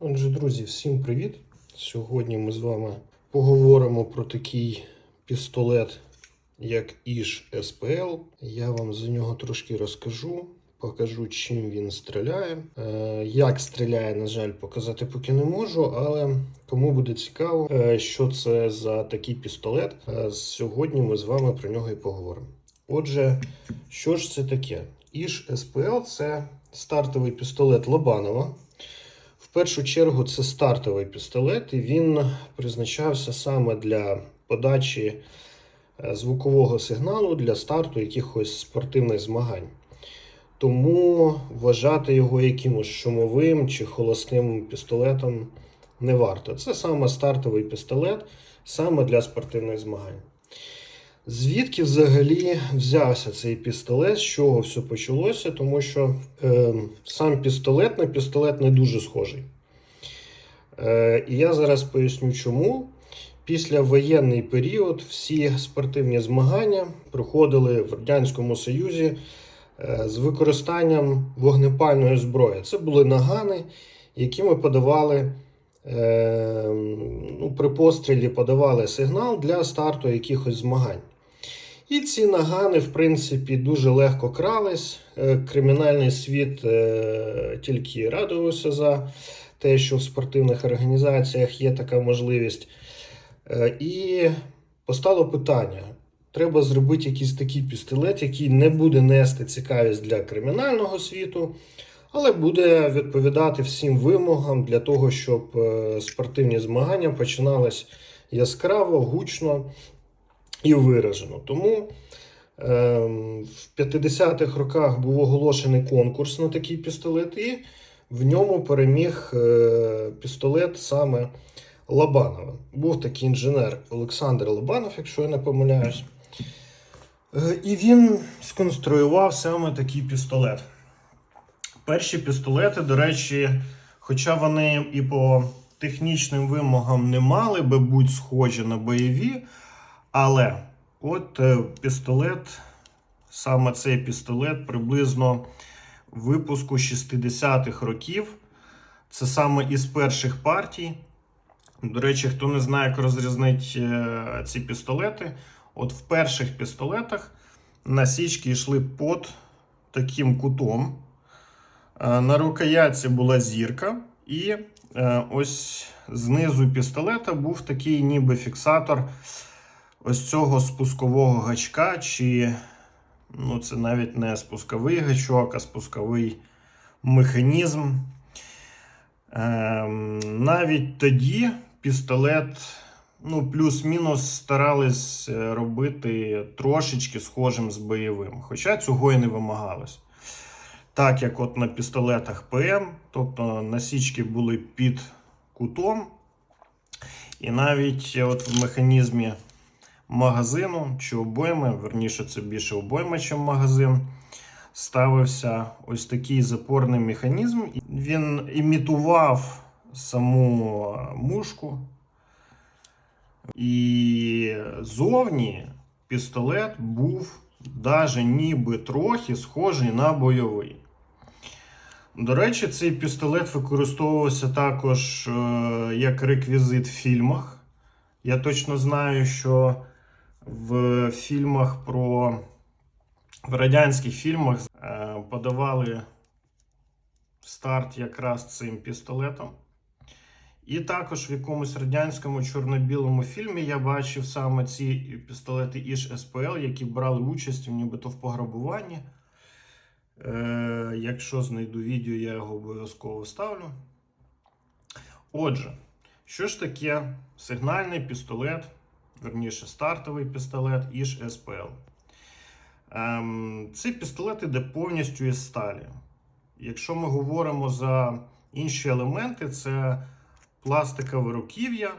Отже, друзі, всім привіт! Сьогодні ми з вами поговоримо про такий пістолет, як Іж СПЛ. Я вам за нього трошки розкажу, покажу, чим він стріляє. Е, Як стріляє, на жаль, показати поки не можу, але кому буде цікаво, е, що це за такий пістолет, е, сьогодні ми з вами про нього і поговоримо. Отже, що ж це таке? Іж СПЛ це стартовий пістолет Лобанова. В першу чергу це стартовий пістолет, і він призначався саме для подачі е, звукового сигналу для старту якихось спортивних змагань. Тому вважати його якимось шумовим чи холостим пістолетом не варто. Це саме стартовий пістолет саме для спортивних змагань. Звідки взагалі взявся цей пістолет, з чого все почалося? Тому що е, сам пістолет на пістолет не дуже схожий. Е, і я зараз поясню, чому. Після воєнний період всі спортивні змагання проходили в Радянському Союзі е, з використанням вогнепальної зброї. Це були нагани, які ми подавали е, ну, при пострілі подавали сигнал для старту якихось змагань. І ці нагани, в принципі, дуже легко крались. Е, Кримінальний світ е, тільки радувався за те, що в спортивних організаціях є така можливість. Е, І постало питання: треба зробити якийсь такий пістолет, який не буде нести цікавість для кримінального світу, але буде відповідати всім вимогам для того, щоб спортивні змагання починались яскраво, гучно і виражено. Тому ем, в 50-х роках був оголошений конкурс на такий пістолет, і в ньому переміг е, пістолет саме Лобанова. Був такий інженер Олександр Лобанов, якщо я не помиляюсь. Е, І він сконструював саме такий пістолет. Перші пістолети, до речі, хоча вони і по технічним вимогам не мали би бути схожі на бойові, але от е, пістолет, саме цей пістолет, приблизно випуску 60-х років. Це саме із перших партій. До речі, хто не знає, як розрізнити е, ці пістолети, от в перших пістолетах насічки йшли під таким кутом. Е, На рукоятці була зірка, і ось знизу пістолета був такий ніби фіксатор ось цього спускового гачка, чи ну, це навіть не спусковий гачок, а спусковий механізм. Ем, навіть тоді пістолет, ну, плюс-мінус старались е, робити трошечки схожим з бойовим, хоча цього і не вимагалось. Так як от на пістолетах ПМ, тобто насічки були під кутом, і навіть от в механізмі магазину чи обойми, верніше, це більше обойма, ніж магазин, ставився ось такий запорний механізм. Він імітував саму мушку. І зовні пістолет був даже ніби трохи схожий на бойовий. До речі, цей пістолет використовувався також е, як реквізит в фільмах. Я точно знаю, що в фільмах про в радянських фільмах е, подавали старт якраз цим пістолетом. І також в якомусь радянському чорно-білому фільмі я бачив саме ці пістолети Іж СПЛ, які брали участь нібито в пограбуванні. Е, якщо знайду відео, я його обов'язково вставлю. Отже, що ж таке сигнальний пістолет, верніше стартовий пістолет Іж СПЛ? Ем, цей пістолет іде повністю із сталі. Якщо ми говоримо за інші елементи, це пластикове руків'я.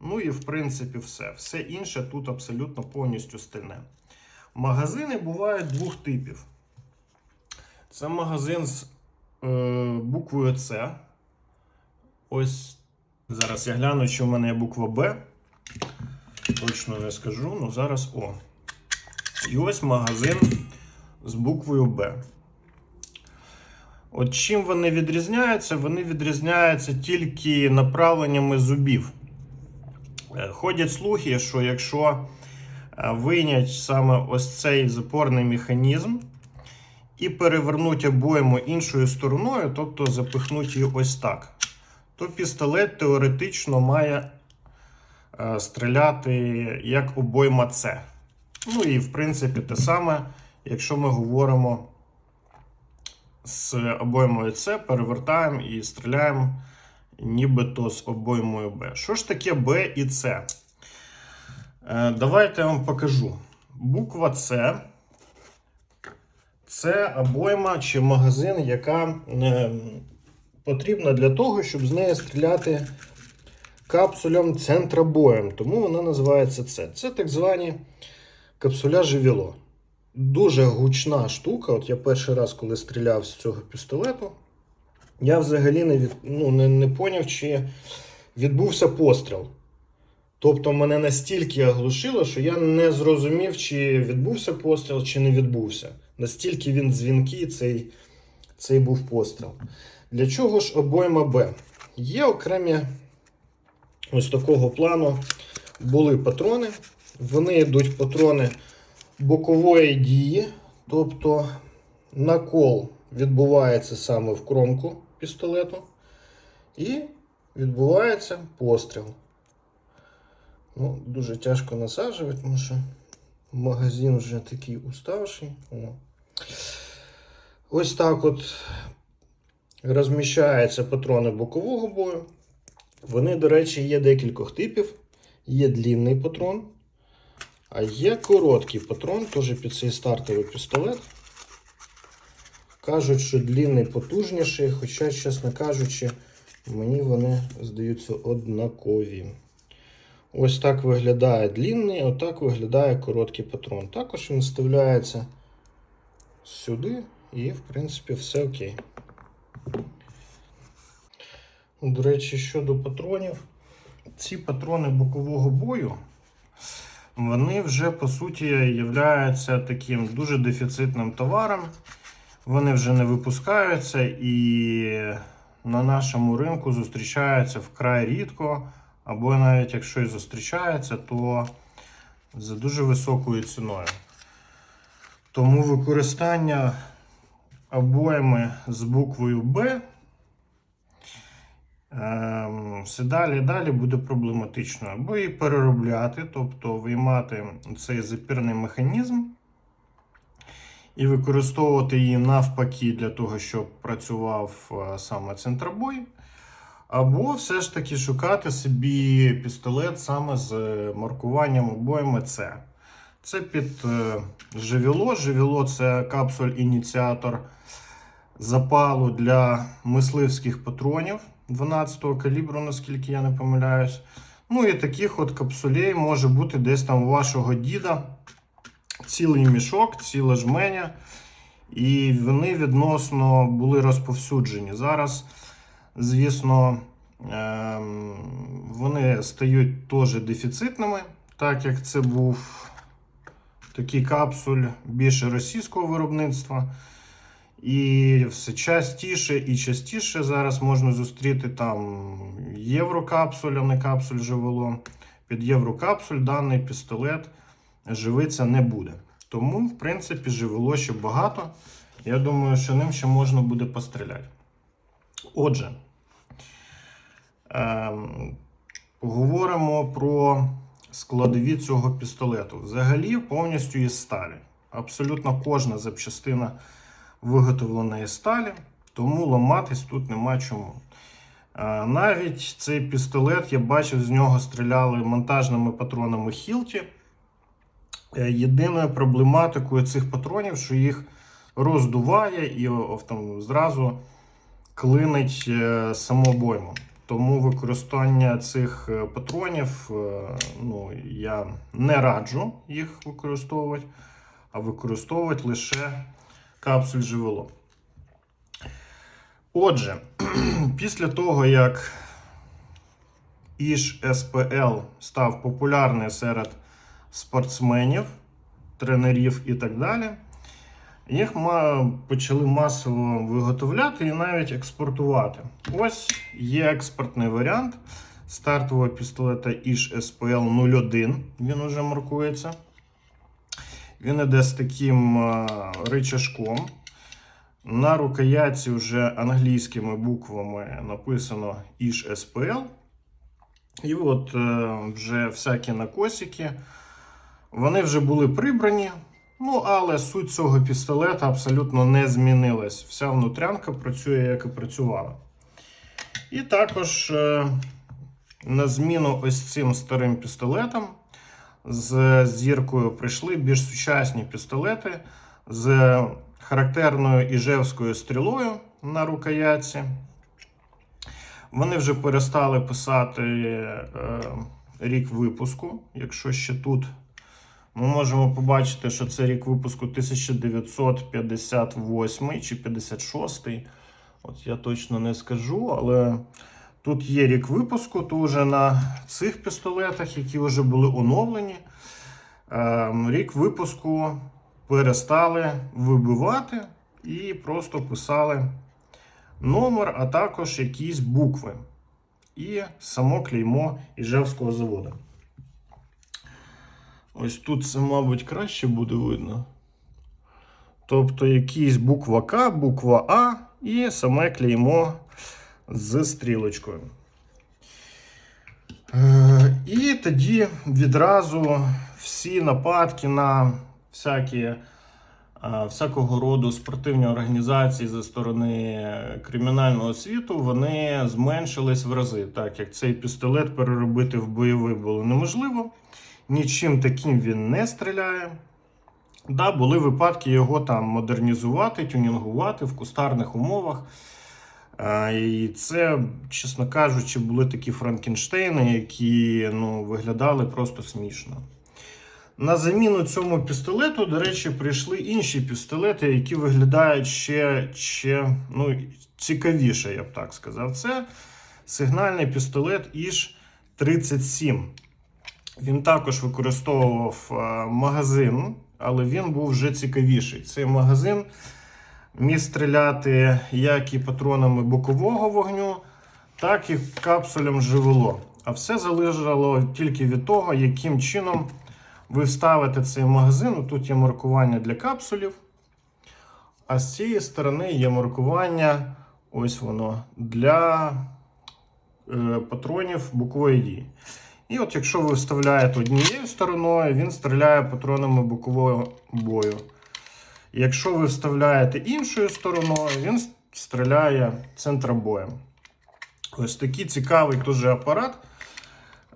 Ну і в принципі все. Все інше тут абсолютно повністю стильне. Магазини бувають двох типів. Це магазин з е, буквою С. Ось зараз я гляну, чи в мене є буква Б. Точно не скажу, ну зараз О. І ось магазин з буквою Б. От чим вони відрізняються? Вони відрізняються тільки направленнями зубів. Е, Ходять слухи, що якщо е, вийнять саме ось цей запорний механізм і перевернуть обойму іншою стороною, тобто запихнуть її ось так, то пістолет теоретично має стріляти як обойма С. Ну і в принципі те саме, якщо ми говоримо з обоймою С, перевертаємо і стріляємо нібито з обоймою Б. Що ж таке Б і С? Е, Давайте я вам покажу. Буква С це обойма чи магазин, яка е, потрібна для того, щоб з неї стріляти капсулем центробоєм. Тому вона називається С. Це так звані капсуля живіло. Дуже гучна штука. От я перший раз, коли стріляв з цього пістолету, я взагалі не, від, ну, не, не поняв, чи відбувся постріл. Тобто мене настільки оглушило, що я не зрозумів, чи відбувся постріл, чи не відбувся. Настільки він дзвінкий, цей, цей був постріл. Для чого ж обойма Б? Є окремі ось такого плану були патрони. Вони йдуть патрони бокової дії, тобто накол відбувається саме в кромку пістолету, і відбувається постріл. Ну, Дуже тяжко насаджувати, тому що магазин вже такий уставший. Ось так от розміщаються патрони бокового бою. Вони, до речі, є декількох типів. Є длінний патрон, а є короткий патрон, теж під цей стартовий пістолет. Кажуть, що длінний потужніший, хоча, чесно кажучи, мені вони здаються однакові. Ось так виглядає длінний, отак виглядає короткий патрон. Також він вставляється сюди і, в принципі, все окей. До речі, щодо патронів, ці патрони бокового бою, вони вже по суті являються таким дуже дефіцитним товаром. Вони вже не випускаються і на нашому ринку зустрічаються вкрай рідко. Або навіть якщо і зустрічається, то за дуже високою ціною. Тому використання обоями з буквою Б все далі далі буде проблематично. Або її переробляти, тобто виймати цей запірний механізм і використовувати її навпаки для того, щоб працював е, саме центробой. Або все ж таки шукати собі пістолет саме з маркуванням обоями С. Це під е, живіло. Живіло це капсуль-ініціатор запалу для мисливських патронів 12-го калібру, наскільки я не помиляюсь. Ну і таких от капсулей може бути десь там у вашого діда цілий мішок, ціла жменя. І вони відносно були розповсюджені. Зараз звісно, ем, вони стають теж дефіцитними, так як це був такий капсуль більше російського виробництва. І все частіше і частіше зараз можна зустріти там єврокапсуль, а не капсуль живело. Під єврокапсуль даний пістолет живиться не буде. Тому, в принципі, живело ще багато. Я думаю, що ним ще можна буде постріляти. Отже, ем, говоримо про складові цього пістолету. Взагалі, повністю із сталі. Абсолютно кожна запчастина виготовлена із сталі, тому ламатись тут нема чому. Е, навіть цей пістолет, я бачив, з нього стріляли монтажними патронами Хілті. Е, Єдиною проблематикою цих патронів, що їх роздуває і там, зразу клинить е, самообойму. Тому використання цих патронів ну, я не раджу їх використовувати, а використовувати лише капсуль живело. Отже, після того, як Іж СПЛ став популярний серед спортсменів, тренерів і так далі. їх почали масово виготовляти і навіть експортувати. Ось є експортний варіант стартового пістолета Ish SPL 01. Він уже маркується. Він іде з таким а, ричажком. На рукоятці вже англійськими буквами написано Ish SPL. І от е, вже всякі накосики. Вони вже були прибрані. Ну, але суть цього пістолета абсолютно не змінилась. Вся внутрянка працює, як і працювала. І також е, на зміну ось цим старим пістолетам з зіркою прийшли більш сучасні пістолети з характерною іжевською стрілою на рукоятці. Вони вже перестали писати е, рік випуску. Якщо ще тут ми можемо побачити, що це рік випуску 1958 чи 56. От я точно не скажу, але тут є рік випуску, то вже на цих пістолетах, які вже були оновлені, ем, рік випуску перестали вибивати і просто писали номер, а також якісь букви. І само клеймо Іжевського заводу. Ось тут це, мабуть, краще буде видно. Тобто якісь буква К, буква А і саме клеймо з стрілочкою. Е, І тоді відразу всі нападки на всякі, е, всякого роду спортивні організації зі сторони кримінального світу вони зменшились в рази, так як цей пістолет переробити в бойовий було неможливо. Нічим таким він не стріляє. Да, були випадки його там модернізувати, тюнінгувати в кустарних умовах. І це, чесно кажучи, були такі Франкенштейни, які ну, виглядали просто смішно. На заміну цьому пістолету, до речі, прийшли інші пістолети, які виглядають ще, ще ну, цікавіше, я б так сказав. Це сигнальний пістолет Іж 37. Він також використовував е, магазин, але він був вже цікавіший. Цей магазин міг стріляти як і патронами бокового вогню, так і капсулем живело. А все залежало тільки від того, яким чином ви вставите цей магазин. Тут є маркування для капсулів. А з цієї сторони є маркування, ось воно, для е, патронів бокової дії. І от якщо ви вставляєте однією стороною, він стріляє патронами бокового бою. Якщо ви вставляєте іншою стороною, він стріляє центробоєм. Ось такий цікавий теж апарат.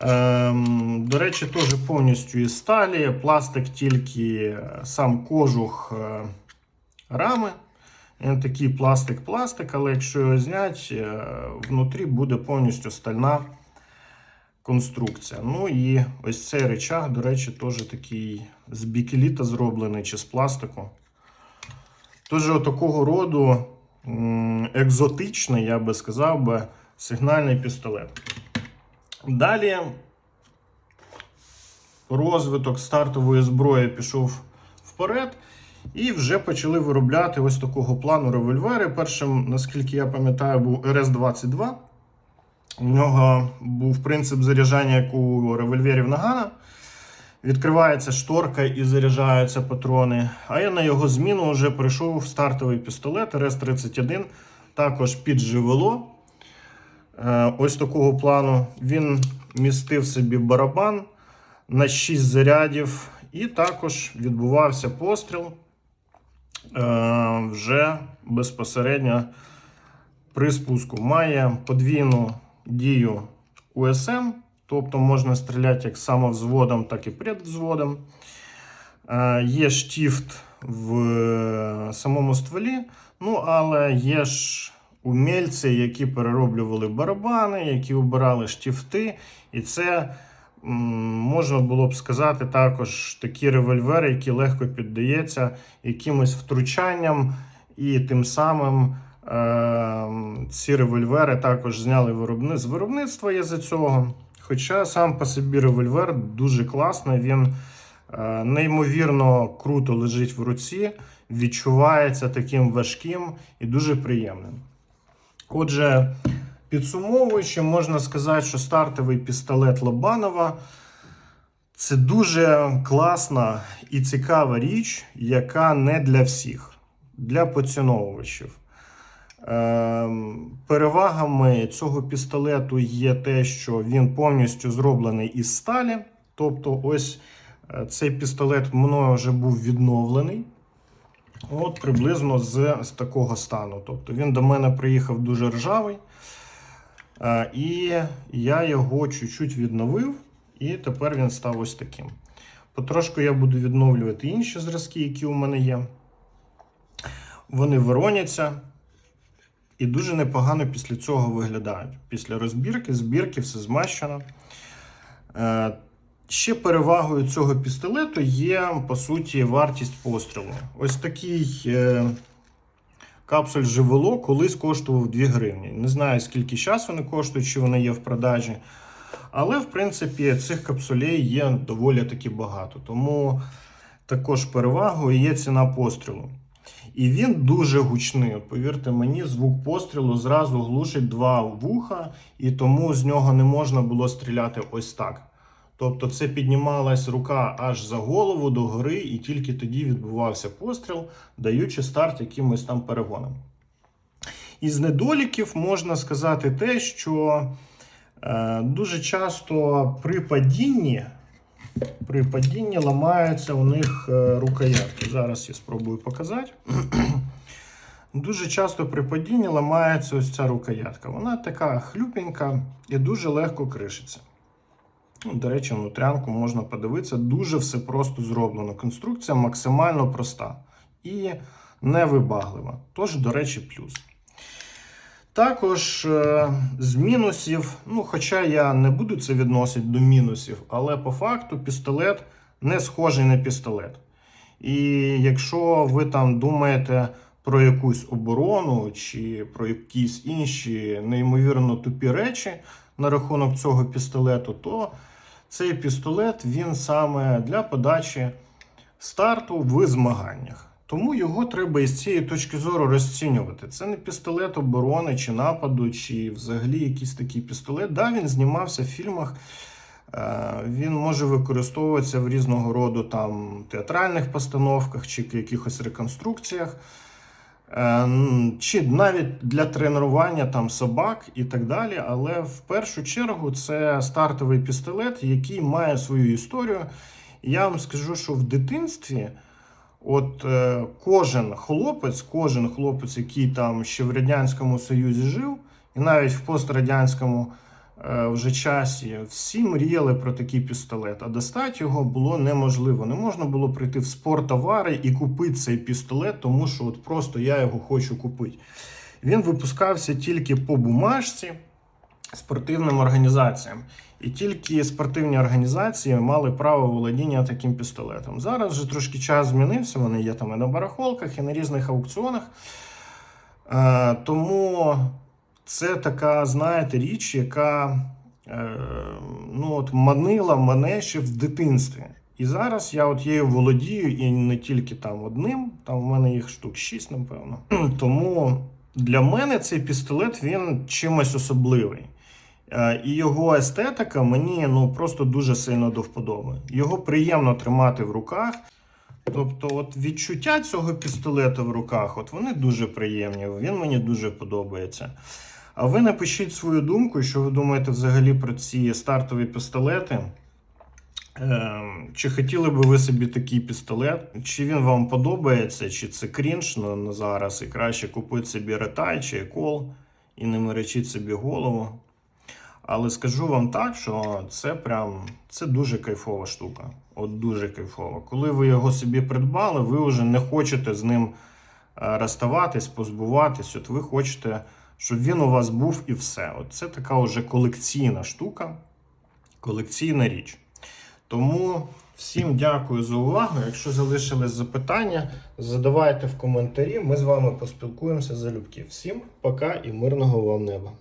Ем, до речі, теж повністю із сталі. Пластик тільки сам кожух е, рами. Він такий пластик-пластик, але якщо його зняти, е, внутрі буде повністю стальна конструкція. Ну і ось цей речах, до речі, теж такий з бікеліта зроблений чи з пластику. Тож такого роду екзотичний, я би сказав, би, сигнальний пістолет. Далі розвиток стартової зброї пішов вперед. І вже почали виробляти ось такого плану револьвери. Першим, наскільки я пам'ятаю, був РС-22. У нього був принцип заряджання, як у револьверів Нагана. Відкривається шторка і заряджаються патрони. А я на його зміну вже прийшов стартовий пістолет РС-31, також під живело. Е, Ось такого плану. Він містив собі барабан на 6 зарядів, і також відбувався постріл е, вже безпосередньо при спуску. Має подвійну дію УСМ, тобто можна стріляти як самовзводом, так і предвзводом. Е, Є штіфт в е, самому стволі, ну але є ж умільці, які перероблювали барабани, які обирали штіфти, і це. Можна було б сказати також такі револьвери, які легко піддаються якимось втручанням, і тим самим е, ці револьвери також зняли виробни... з виробництва є за цього. Хоча сам по собі револьвер дуже класний, він Е, Неймовірно круто лежить в руці, відчувається таким важким і дуже приємним. Отже, підсумовуючи, можна сказати, що стартовий пістолет Лобанова це дуже класна і цікава річ, яка не для всіх, для поціновувачів. Ем, Перевагами цього пістолету є те, що він повністю зроблений із сталі. Тобто, ось е, цей пістолет мною вже був відновлений. От приблизно з, з такого стану. Тобто він до мене приїхав дуже ржавий. Е, І я його чуть-чуть відновив, і тепер він став ось таким. Потрошку я буду відновлювати інші зразки, які у мене є. Вони вороняться і дуже непогано після цього виглядають. Після розбірки, збірки, все змащено. Е, Ще перевагою цього пістолету є, по суті, вартість пострілу. Ось такий е, капсуль живело колись коштував 2 гривні. Не знаю, скільки зараз вони коштують, чи вони є в продажі. Але, в принципі, цих капсулей є доволі таки багато. Тому також перевагою є ціна пострілу. І він дуже гучний. От повірте мені, звук пострілу зразу глушить два вуха, і тому з нього не можна було стріляти ось так. Тобто це піднімалась рука аж за голову до гори, і тільки тоді відбувався постріл, даючи старт якимось там перегонам. Із недоліків можна сказати те, що е, дуже часто при падінні, при падінні ламаються у них е, рукоятки. Зараз я спробую показати. Дуже часто при падінні ламається ось ця рукоятка. Вона така хлюпенька і дуже легко кришиться. Ну, До речі, внутрянку можна подивитися, дуже все просто зроблено. Конструкція максимально проста і невибаглива. Тож, до речі, плюс. Також е, з мінусів, ну, хоча я не буду це відносити до мінусів, але по факту пістолет не схожий на пістолет. І якщо ви там думаєте про якусь оборону чи про якісь інші неймовірно тупі речі на рахунок цього пістолету, то цей пістолет він саме для подачі старту в змаганнях. Тому його треба із цієї точки зору розцінювати. Це не пістолет оборони чи нападу, чи взагалі якийсь такий пістолет. Да, він знімався в фільмах. Е, Він може використовуватися в різного роду там театральних постановках чи якихось реконструкціях, Е, чи навіть для тренування там собак і так далі. Але в першу чергу це стартовий пістолет, який має свою історію. Я вам скажу, що в дитинстві. От е, кожен хлопець, кожен хлопець, який там ще в Радянському Союзі жив, і навіть в пострадянському е, вже часі, всі мріяли про такий пістолет. А достати його було неможливо. Не можна було прийти в спорттовари і купити цей пістолет, тому що от просто я його хочу купити. Він випускався тільки по бумажці спортивним організаціям. І тільки спортивні організації мали право володіння таким пістолетом. Зараз вже трошки час змінився. Вони є там і на барахолках, і на різних аукціонах. Е, тому це така, знаєте, річ, яка е, ну, от манила мене ще в дитинстві. І зараз я от її володію і не тільки там одним, там в мене їх штук 6, напевно. Тому для мене цей пістолет він чимось особливий. Е, І його естетика мені ну просто дуже сильно до вподоби. Його приємно тримати в руках. Тобто, от відчуття цього пістолета в руках, от вони дуже приємні. Він мені дуже подобається. А ви напишіть свою думку, що ви думаєте взагалі про ці стартові пістолети. Ем, Чи хотіли би ви собі такий пістолет? Чи він вам подобається, чи це крінж на зараз, і краще купити собі ретай чи екол і не меречіть собі голову. Але скажу вам так, що це прям це дуже кайфова штука. От дуже кайфова. Коли ви його собі придбали, ви вже не хочете з ним е, розставатись, позбуватись. От ви хочете, щоб він у вас був і все. От це така вже колекційна штука, колекційна річ. Тому всім дякую за увагу. Якщо залишились запитання, задавайте в коментарі. Ми з вами поспілкуємося залюбки. Всім пока і мирного вам неба!